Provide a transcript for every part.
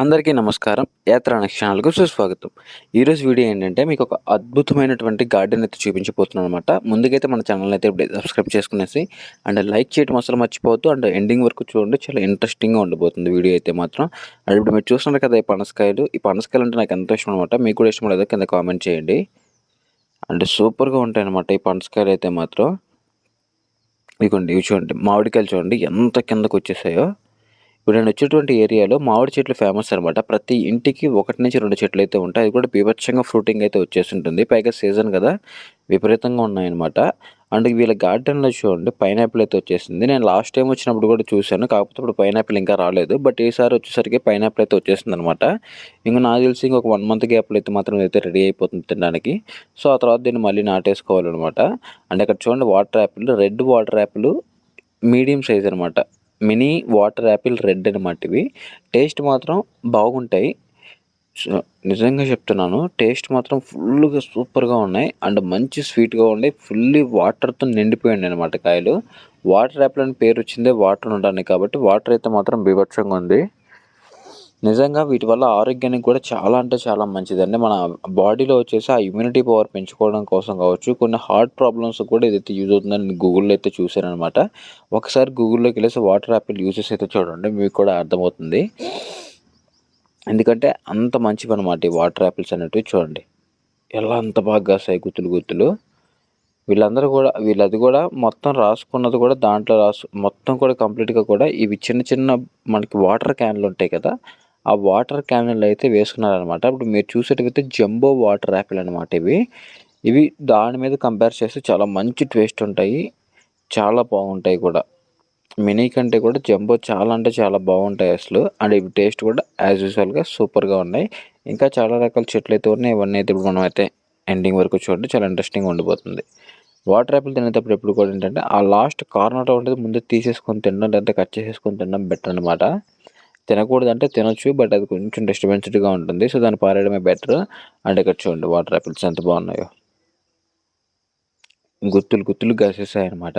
అందరికీ నమస్కారం. యాత్ర నక్షణాలకు సుస్వాగతం. ఈరోజు వీడియో ఏంటంటే మీకు ఒక అద్భుతమైనటువంటి గార్డెన్ అయితే చూపించబోతున్నాను అనమాట ముందుకైతే మన ఛానల్ అయితే ఇప్పుడు సబ్స్క్రైబ్ చేసుకునేసి అండ్ లైక్ చేయడం అసలు మర్చిపోవద్దు. అండ్ ఎండింగ్ వరకు చూడండి చాలా ఇంట్రెస్టింగ్గా ఉండబోతుంది వీడియో అయితే మాత్రం. అండ్ ఇప్పుడు మీరు చూస్తున్నారు కదా ఈ పనసకాయలు. ఈ పనసకాయలు అంటే నాకు ఎంతో ఇష్టం అనమాట మీకు కూడా ఇష్టం లేదో కింద కామెంట్ చేయండి. అండ్ సూపర్గా ఉంటాయి అనమాట ఈ పనసకాయలు అయితే మాత్రం. ఇదిగోండి ఇవి చూడండి మామిడికాయలు చూడండి ఎంత కిందకు వచ్చేసాయో. ఇప్పుడు నేను వచ్చేటువంటి ఏరియాలో మామిడి చెట్లు ఫేమస్ అనమాట ప్రతి ఇంటికి ఒకటి నుంచి రెండు చెట్లు అయితే ఉంటాయి. అది కూడా బీభత్సంగా ఫ్రూటింగ్ అయితే వచ్చేసి ఉంటుంది పైగా సీజన్ కదా విపరీతంగా ఉన్నాయన్నమాట. అండ్ వీళ్ళ గార్డెన్లో చూడండి పైనాపిల్ అయితే వచ్చేసింది. నేను లాస్ట్ టైం వచ్చినప్పుడు కూడా చూశాను కాకపోతే ఇప్పుడు పైనాపిల్ ఇంకా రాలేదు. బట్ ఈసారి వచ్చేసరికి పైనాపిల్ అయితే వచ్చేసింది అనమాట ఇంకా నాకు తెలిసి ఇంకొక వన్ మంత్ గ్యాప్లో అయితే మాత్రం అయితే రెడీ అయిపోతుంది తినడానికి. సో ఆ తర్వాత దీన్ని మళ్ళీ నాటేసుకోవాలన్నమాట. అండ్ అక్కడ చూడండి water apple red water apple medium size అనమాట మినీ వాటర్ యాపిల్ రెడ్ అనమాట ఇవి. టేస్ట్ మాత్రం బాగుంటాయి. నిజంగా చెప్తున్నాను టేస్ట్ మాత్రం ఫుల్గా సూపర్గా ఉన్నాయి. అండ్ మంచి స్వీట్గా ఉండే ఫుల్లీ వాటర్తో నిండిపోయింది అనమాట కాయలు. వాటర్ యాపిల్ అని పేరు వచ్చిందే వాటర్ ఉండడానికి కాబట్టి వాటర్ అయితే మాత్రం బీభత్సంగా ఉంది. నిజంగా వీటి వల్ల ఆరోగ్యానికి కూడా చాలా అంటే చాలా మంచిదండి. మన బాడీలో వచ్చేసి ఆ ఇమ్యూనిటీ పవర్ పెంచుకోవడం కోసం కావచ్చు కొన్ని హార్ట్ ప్రాబ్లమ్స్ కూడా ఇదైతే యూజ్ అవుతుందని గూగుల్లో అయితే చూశాను అనమాట ఒకసారి గూగుల్లోకి వెళ్ళేసి వాటర్ యాపిల్ యూజెస్ అయితే చూడండి మీకు కూడా అర్థమవుతుంది. ఎందుకంటే అంత మంచివి అనమాట ఈ వాటర్ యాపిల్స్ అనేటివి చూడండి. ఎలా అంత బాగా కాస్తాయి గుత్తులు గుత్తులు. వీళ్ళందరూ కూడా వీళ్ళది కూడా మొత్తం రాసుకున్నది కూడా దాంట్లో రాసు మొత్తం కూడా కంప్లీట్గా కూడా ఇవి చిన్న చిన్న మనకి వాటర్ క్యాన్లు ఉంటాయి కదా ఆ వాటర్ క్యానల్ అయితే వేసుకున్నారనమాట ఇప్పుడు మీరు చూసేటైతే జంబో వాటర్ యాపిల్ అనమాట ఇవి. ఇవి దాని మీద కంపేర్ చేస్తే చాలా మంచి టేస్ట్ ఉంటాయి. చాలా బాగుంటాయి కూడా. మినీ కంటే కూడా జంబో చాలా అంటే చాలా బాగుంటాయి అసలు. అండ్ ఇవి టేస్ట్ కూడా యాజ్ యూజువల్గా సూపర్గా ఉన్నాయి. ఇంకా చాలా రకాల చెట్లు అయితే ఉన్నాయి. ఇవన్నీ అయితే ఇప్పుడు మనం అయితే ఎండింగ్ వరకు చూడండి. చాలా ఇంట్రెస్టింగ్ ఉండిపోతుంది. వాటర్ యాపిల్ తినేటప్పుడు ఎప్పుడు కూడా ఏంటంటే ఆ లాస్ట్ కార్నర్ ఉంటుంది ముందు తీసేసుకొని తినడం లేదంటే కట్ చేసేసుకొని తినడం బెటర్ అనమాట తినకూడదు అంటే తినొచ్చు బట్ అది కొంచెం డిస్టర్బెన్స్డ్గా ఉంటుంది. సో దాన్ని పారేయడమే బెటర్. అండ్ ఇక్కడ చూడండి వాటర్ యాపిల్స్ ఎంత బాగున్నాయో. గుత్తులు గుత్తులు కాసేసాయి అనమాట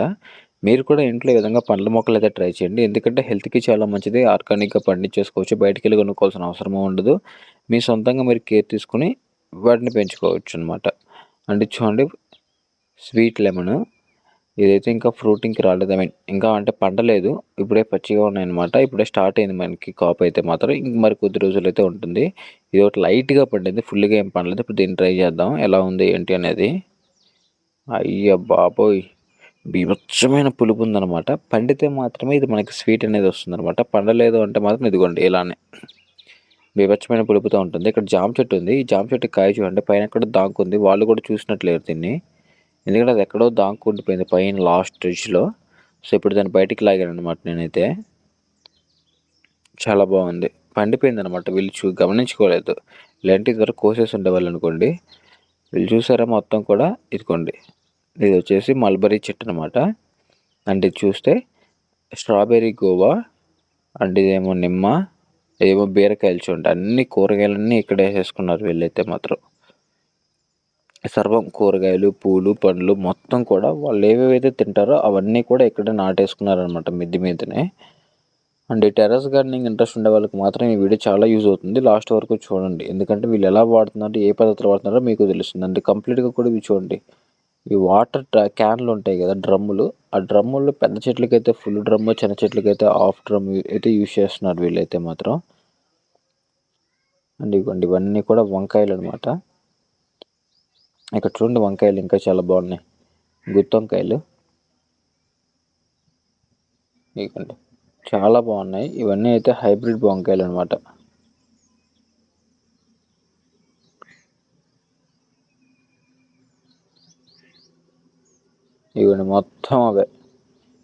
మీరు కూడా ఇంట్లో ఈ విధంగా పండ్ల మొక్కలు అయితే ట్రై చేయండి. ఎందుకంటే హెల్త్కి చాలా మంచిది. ఆర్గానిక్గా పండించేసుకోవచ్చు. బయటికి వెళ్ళి కొనుక్కోవాల్సిన అవసరం ఉండదు. మీ సొంతంగా మీరు కేర్ తీసుకుని వాటిని పెంచుకోవచ్చు అనమాట అండ్ చూడండి స్వీట్ లెమన్. ఇదైతే ఇంకా ఫ్రూటింగ్కి రాలేదు. ఐ మీన్ ఇంకా అంటే పండలేదు. ఇప్పుడే పచ్చిగా ఉన్నాయన్నమాట. ఇప్పుడే స్టార్ట్ అయింది మనకి కాప్ అయితే మాత్రం. ఇంక మరి కొద్ది రోజులు అయితే ఉంటుంది. ఇది ఒకటి లైట్గా పండింది. ఫుల్గా ఏం పండలేదు. ఇప్పుడు దీన్ని ట్రై చేద్దాం. ఎలా ఉంది ఏంటి అనేది. అయ్య బాబోయ్! బీభత్సమైన పులుపు ఉందన్నమాట. పండితే మాత్రమే ఇది మనకి స్వీట్ అనేది వస్తుందన్నమాట. పండలేదు అంటే మాత్రం ఇదిగోండి ఇలానే. బీభత్సమైన పులుపుతో ఉంటుంది. ఇక్కడ జామ చెట్టు ఉంది. ఈ జామ చెట్టు కాయ చూడండి. పైన కూడా దాంకుంది. వాళ్ళు కూడా చూసినట్లేరు దీన్ని. ఎందుకంటే అది ఎక్కడో దాక్కుండిపోయింది పైన లాస్ట్ స్టేజ్లో సో ఇప్పుడు దాన్ని బయటికి లాగాను అనమాట నేనైతే. చాలా బాగుంది. పండిపోయింది అనమాట వీళ్ళు చూ గమనించుకోలేదు. ఇలాంటి ద్వారా కోసేసి ఉండేవాళ్ళు అనుకోండి. వీళ్ళు చూసారా మొత్తం కూడా? ఇదిగోండి. ఇది వచ్చేసి మల్బరీ చెట్టు అనమాట అండ్ ఇది చూస్తే స్ట్రాబెర్రీ గోవా అండ్ ఇదేమో నిమ్మ ఏమో బీరకాయలు చూడండి అన్ని కూరగాయలన్నీ ఇక్కడ వేసేసుకున్నారు వీళ్ళైతే మాత్రం. సర్వం కూరగాయలు పూలు పండ్లు మొత్తం కూడా వాళ్ళు ఏవేవైతే తింటారో అవన్నీ కూడా ఇక్కడ నాటేసుకున్నారనమాట మిద్ది మీదనే. అండ్ ఈ టెర్రస్ గార్డెనింగ్ ఇంట్రెస్ట్ ఉండే వాళ్ళకి మాత్రం ఈ వీడియో చాలా యూజ్ అవుతుంది. లాస్ట్ వరకు చూడండి. ఎందుకంటే వీళ్ళు ఎలా వాడుతున్నారు ఏ పద్ధతిలో వాడుతున్నారో మీకు తెలుస్తుంది. అంటే కంప్లీట్గా కూడా ఇవి చూడండి. ఈ వాటర్ క్యాన్లు ఉంటాయి కదా డ్రమ్ములు. ఆ డ్రమ్ముల్లో పెద్ద చెట్లకైతే ఫుల్ డ్రమ్ము చిన్న చెట్లకైతే హాఫ్ డ్రమ్ అయితే యూజ్ చేస్తున్నారు వీళ్ళైతే మాత్రం. అండ్ ఇవ్వండి ఇవన్నీ కూడా వంకాయలు అనమాట ఇక్కడ చూడండి వంకాయలు ఇంకా చాలా బాగున్నాయి. గుత్తి వంకాయలు. ఇవ్వండి చాలా బాగున్నాయి. ఇవన్నీ అయితే హైబ్రిడ్ వంకాయలు అనమాట ఇవన్నీ మొత్తం అవే.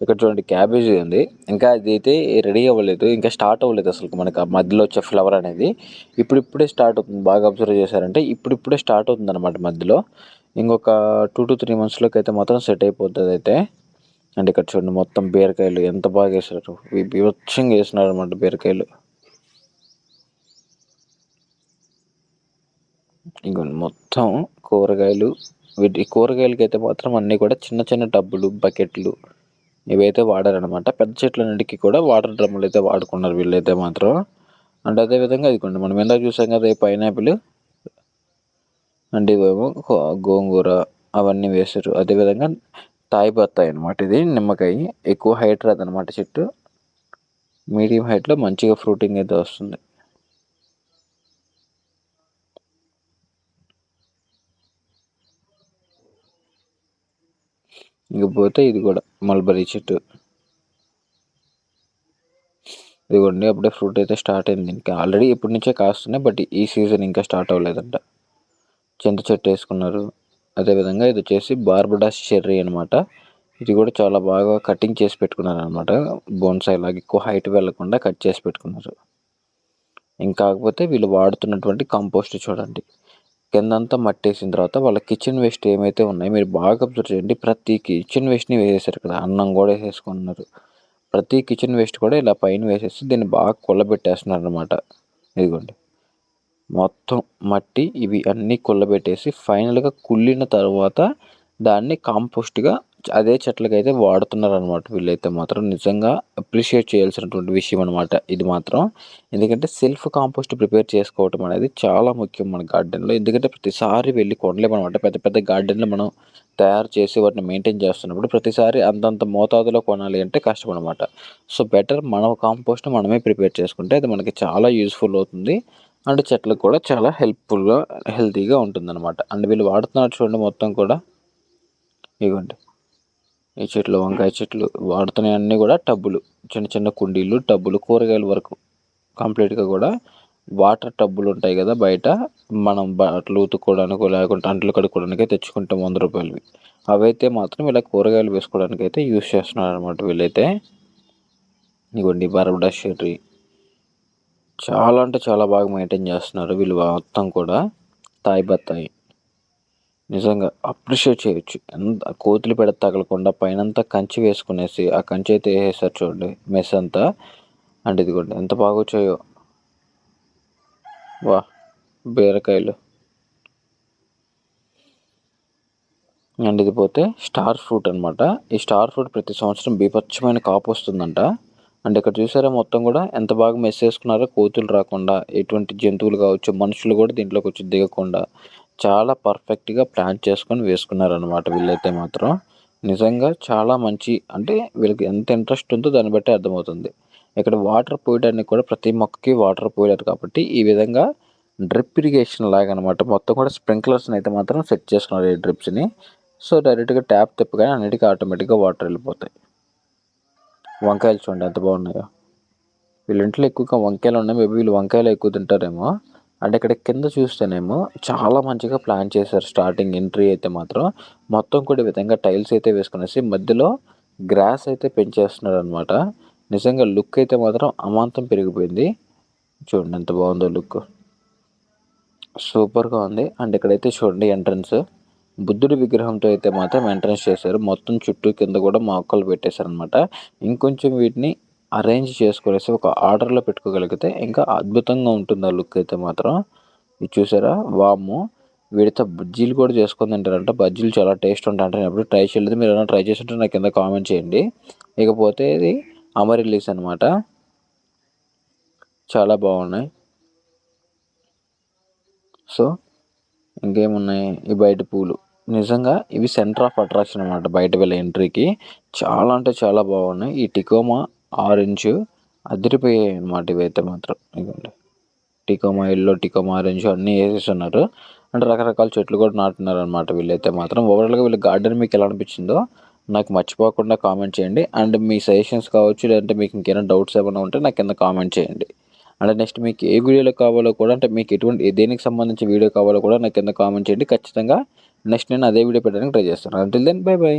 ఇక్కడ చూడండి క్యాబేజీ ఉంది. ఇంకా అది అయితే రెడీ అవ్వలేదు. ఇంకా స్టార్ట్ అవ్వలేదు అసలు మనకి మధ్యలో వచ్చే ఫ్లవర్ అనేది. ఇప్పుడిప్పుడే స్టార్ట్ అవుతుంది. బాగా అబ్జర్వ్ చేశారంటే ఇప్పుడిప్పుడే స్టార్ట్ అవుతుంది అనమాట మధ్యలో. ఇంకొక టూ టు త్రీ మంత్స్లోకి అయితే మాత్రం సెట్ అయిపోతుంది అయితే. అండ్ ఇక్కడ చూడండి మొత్తం బీరకాయలు ఎంత బాగా వేసారు వివక్షంగా వేసినారు అనమాట బీరకాయలు. ఇంక మొత్తం కూరగాయలు. వీటి కూరగాయలకి అయితే మాత్రం అన్నీ కూడా చిన్న చిన్న టబ్బులు బకెట్లు ఇవైతే వాడారనమాట పెద్ద చెట్లన్నిటికీ కూడా వాటర్ డ్రమ్ములు అయితే వాడుకున్నారు వీళ్ళైతే మాత్రం. అండ్ అదేవిధంగా ఇదిగోండి మనం ఎంత చూసాం కదా ఈ పైనాపిల్ అండ్ ఇవేమో గోంగూర అవన్నీ వేసారు అదేవిధంగా తాయి బత్తాయి అనమాట ఇది నిమ్మకాయ. ఎక్కువ హైట్ రాదనమాట చెట్టు. మీడియం హైట్లో మంచిగా ఫ్రూటింగ్ అయితే వస్తుంది. ఇకపోతే ఇది కూడా. మల్బరీ చెట్టు. ఇదిగోండి అప్పుడే ఫ్రూట్ అయితే స్టార్ట్ అయింది. ఇంకా ఆల్రెడీ ఇప్పటి నుంచే కాస్తున్నాయి బట్ ఈ సీజన్ ఇంకా స్టార్ట్ అవ్వలేదంట. చింత చెట్టు వేసుకున్నారు. అదేవిధంగా ఇది వచ్చేసి బార్బడాస్ చెర్రీ అనమాట ఇది కూడా చాలా బాగా కటింగ్ చేసి పెట్టుకున్నారు అనమాట బోన్సాయి లాగా ఎక్కువ హైట్ వెళ్ళకుండా కట్ చేసి పెట్టుకున్నారు. ఇంకాకపోతే వీళ్ళు వాడుతున్నటువంటి కంపోస్ట్ చూడండి. కిందంతా మట్టి వేసిన తర్వాత వాళ్ళ కిచెన్ వేస్ట్ ఏమైతే ఉన్నాయో మీరు బాగా అబ్జర్వ్ చేయండి. ప్రతి కిచెన్ వేస్ట్ని వేసేసారు ఇక్కడ అన్నం కూడా వేసేసుకున్నారు. ప్రతి కిచెన్ వేస్ట్ కూడా ఇలా పైన వేసేసి దీన్ని బాగా కుళ్ళబెట్టేస్తున్నారు అనమాట ఇదిగోండి. మొత్తం మట్టి ఇవి అన్నీ కుళ్ళబెట్టేసి ఫైనల్గా కుళ్ళిన తర్వాత దాన్ని కాంపోస్ట్గా అదే చెట్లకైతే వాడుతున్నారు అనమాట వీళ్ళైతే మాత్రం నిజంగా అప్రిషియేట్ చేయాల్సినటువంటి విషయం అనమాట ఇది మాత్రం. ఎందుకంటే సెల్ఫ్ కాంపోస్ట్ ప్రిపేర్ చేసుకోవటం అనేది చాలా ముఖ్యం మన గార్డెన్లో ఎందుకంటే ప్రతిసారి వెళ్ళి కొనలేమన్నమాట పెద్ద పెద్ద గార్డెన్లో మనం తయారు చేసి వాటిని మెయింటైన్ చేస్తున్నప్పుడు ప్రతిసారి అంతంత మోతాదులో కొనాలి అంటే కష్టం అనమాట సో బెటర్ మన కాంపోస్ట్ని మనమే ప్రిపేర్ చేసుకుంటే అది మనకి చాలా యూస్ఫుల్ అవుతుంది. అండ్ చెట్లకు కూడా చాలా హెల్ప్ఫుల్గా హెల్తీగా ఉంటుందన్నమాట. అండ్ వీళ్ళు వాడుతున్నారు చూడండి మొత్తం కూడా. ఇవ్వండి ఈ చెట్లు వంకాయ చెట్లు వాడుతున్నాయి అన్నీ కూడా టబ్బులు. చిన్న చిన్న కుండీలు టబ్బులు కూరగాయల వరకు. కంప్లీట్గా కూడా వాటర్ టబ్బులు ఉంటాయి కదా బయట. మనం బట్టలు ఉతుక్కోవడానికి లేకుంటే అంట్లు కడుక్కోవడానికి తెచ్చుకుంటాం వంద రూపాయలవి. అవైతే మాత్రం ఇలా కూరగాయలు వేసుకోవడానికి అయితే యూస్ చేస్తున్నారు అనమాట వీళ్ళైతే. ఇగోండి బరబడా షెర్రీ. చాలా అంటే చాలా బాగా మెయింటైన్ చేస్తున్నారు వీళ్ళు మొత్తం కూడా. తాయి బత్తాయి. నిజంగా అప్రిషియేట్ చేయొచ్చు. ఎంత కోతులు పెడ తగలకుండా పైనంతా కంచి వేసుకునేసి ఆ కంచి అయితే వేసేసారు చూడండి. మెస్ అంతా. అండ్ ఇదిగోండి ఎంత బాగా వచ్చాయో. వా బీరకాయలు. అండ్ ఇది పోతే స్టార్ ఫ్రూట్ అనమాట ఈ స్టార్ ఫ్రూట్ ప్రతి సంవత్సరం బీపచ్చమైన కాపు వస్తుందంట. అండ్ ఇక్కడ చూసారా మొత్తం కూడా ఎంత బాగా మెస్ వేసుకున్నారో కోతులు రాకుండా. ఎటువంటి జంతువులు కావచ్చు మనుషులు కూడా దీంట్లోకి వచ్చి దిగకుండా. చాలా పర్ఫెక్ట్గా ప్లాన్ చేసుకొని వేసుకున్నారనమాట వీళ్ళైతే మాత్రం. నిజంగా చాలా మంచి అంటే వీళ్ళకి ఎంత ఇంట్రెస్ట్ ఉందో దాన్ని బట్టి అర్థమవుతుంది. ఇక్కడ వాటర్ పోయడానికి కూడా ప్రతి మొక్కకి వాటర్ పోయారు కాబట్టి ఈ విధంగా డ్రిప్ ఇరిగేషన్ లాగా అనమాట మొత్తం కూడా స్ప్రింక్లర్స్ని అయితే మాత్రం సెట్ చేసుకున్నారు ఈ డ్రిప్స్ని సో డైరెక్ట్గా ట్యాప్ తిప్పగానే అన్నిటికీ ఆటోమేటిక్గా వాటర్ వెళ్ళిపోతాయి. వంకాయలు చూడండి ఎంత బాగున్నాయో. వీళ్ళ ఇంట్లో ఎక్కువగా వంకాయలు ఉన్నాయి. మేబీ వీళ్ళు వంకాయలు ఎక్కువ తింటారేమో. అండ్ ఇక్కడ కింద చూస్తేనేమో చాలా మంచిగా ప్లాన్ చేశారు స్టార్టింగ్ ఎంట్రీ అయితే మాత్రం. మొత్తం కూడా విధంగా టైల్స్ అయితే వేసుకునేసి మధ్యలో గ్రాస్ అయితే పెంచేస్తున్నారు అనమాట నిజంగా లుక్ అయితే మాత్రం అమాంతం పెరిగిపోయింది. చూడండి ఎంత బాగుందో లుక్. సూపర్గా ఉంది. అండ్ ఇక్కడైతే చూడండి ఎంట్రన్స్. బుద్ధుడి విగ్రహంతో అయితే మాత్రం ఎంట్రన్స్ చేశారు. మొత్తం చుట్టూ కింద కూడా మొక్కలు పెట్టేశారు అనమాట ఇంకొంచెం వీటిని అరేంజ్ చేసుకునేసి ఒక ఆర్డర్లో పెట్టుకోగలిగితే ఇంకా అద్భుతంగా ఉంటుంది ఆ లుక్ అయితే మాత్రం. ఇది చూసారా? వాము వీడితో బజ్జీలు కూడా చేసుకొని తింటారంట. బజ్జీలు చాలా టేస్ట్ ఉంటాయి నేను ఎప్పుడు ట్రై చేయలేదు. మీరు ఏమైనా ట్రై చేసి ఉంటే నాకు కింద కామెంట్ చేయండి. ఇకపోతే ఇది అమరిల్లీస్ అనమాట చాలా బాగున్నాయి. సో ఇంకేమున్నాయి? ఈ బయట పూలు. నిజంగా ఇవి సెంటర్ ఆఫ్ అట్రాక్షన్ అనమాట బయట వెళ్ళే ఎంట్రీకి చాలా అంటే చాలా బాగున్నాయి. ఈ టికోమా ఆరెంజ్ అదిరిపోయాయి అనమాట ఇవైతే మాత్రం. ఇవ్వండి టికోమా ఎల్లో టికోమా ఆరెంజ్ అన్నీ వేసేస్తున్నారు. అంటే రకరకాల చెట్లు కూడా నాటున్నారు అనమాట వీళ్ళైతే మాత్రం. ఓవరాల్గా వీళ్ళ గార్డెన్ మీకు ఎలా అనిపించిందో నాకు మర్చిపోకుండా కామెంట్ చేయండి. అండ్ మీ సజెషన్స్ కావచ్చు లేదంటే మీకు ఇంకేమైనా డౌట్స్ ఏమైనా ఉంటే నాకు కింద కామెంట్ చేయండి. అండ్ నెక్స్ట్ మీకు ఏ వీడియోలో కావాలో కూడా అంటే మీకు ఎటువంటి దేనికి సంబంధించి వీడియో కావాలో కూడా నాకు కింద కామెంట్ చేయండి. ఖచ్చితంగా నెక్స్ట్ నేను అదే వీడియో పెట్టడానికి ట్రై చేస్తాను. Until then by by